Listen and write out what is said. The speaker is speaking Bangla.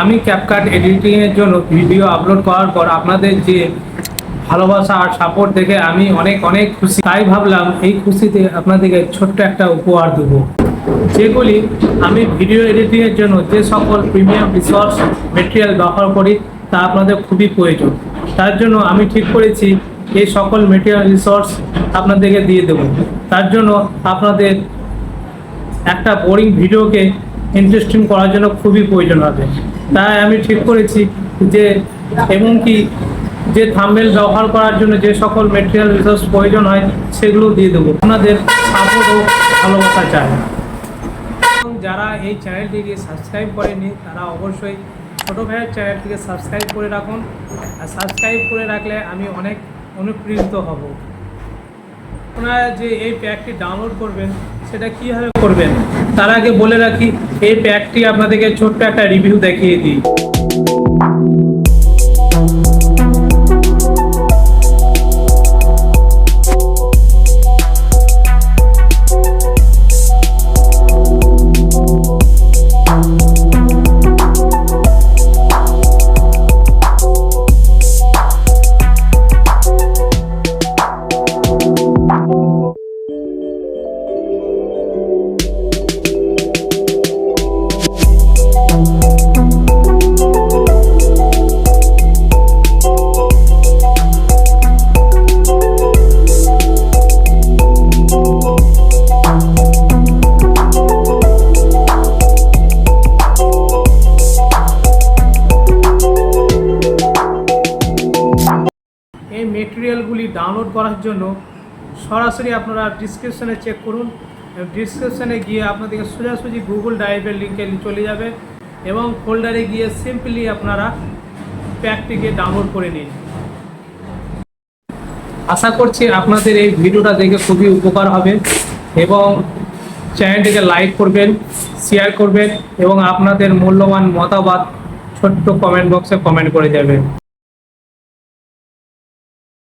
আমি ক্যাপকাট এডিটিংয়ের জন্য ভিডিও আপলোড করার পর আপনাদের যে ভালোবাসা আর সাপোর্ট দেখে আমি অনেক অনেক খুশি। তাই ভাবলাম এই খুশিতে আপনাদেরকে ছোট্ট একটা উপহার দেবো। যেগুলি আমি ভিডিও এডিটিংয়ের জন্য যে সকল প্রিমিয়াম রিসোর্স মেটেরিয়াল ব্যবহার করি, তা আপনাদের খুবই প্রয়োজন। তার জন্য আমি ঠিক করেছি, এই সকল মেটেরিয়াল রিসোর্স আপনাদেরকে দিয়ে দেবো। তার জন্য আপনাদের একটা বোরিং ভিডিওকে ইন্টারেস্টিং করার জন্য খুবই প্রয়োজন হবে। তাই আমি ঠিক করেছি যে এমনকি যে থাম্বেল ব্যবহার করার জন্য যে সকল মেটেরিয়াল রিসোর্স প্রয়োজন হয়, সেগুলো দিয়ে দেবো। আপনাদের সাপোর্ট ও ভালোবাসা চাই। যারা এই চ্যানেলটিকে সাবস্ক্রাইব করেনি তারা অবশ্যই ছোটো ভাইয়ের চ্যানেলটিকে সাবস্ক্রাইব করে রাখুন। আর সাবস্ক্রাইব করে রাখলে আমি অনেক অনুপ্রেরিত হব। আপনারা যে এই প্যাকটি ডাউনলোড করবেন সেটা কীভাবে করবেন? তার আগে বলে রাখি, এই প্যাকটি আপনাদেরকে ছোট্ট একটা রিভিউ দেখিয়ে দিই। এই মেটেরিয়ালগুলি ডাউনলোড করার জন্য সরাসরি আপনারা ডিসক্রিপশানে চেক করুন। ডিসক্রিপশানে গিয়ে আপনাদেরকে সোজাসুজি গুগল ড্রাইভের লিঙ্কে চলে যাবে এবং ফোল্ডারে গিয়ে সিম্পলি আপনারা প্যাকটিকে ডাউনলোড করে নিন। আশা করছি আপনাদের এই ভিডিওটা দেখে খুবই উপকার হবে এবং চ্যানেলটিকে লাইক করবেন শেয়ার করবেন এবং আপনাদের মূল্যবান মতামত ছোট্ট কমেন্ট বক্সে কমেন্ট করে যাবেন।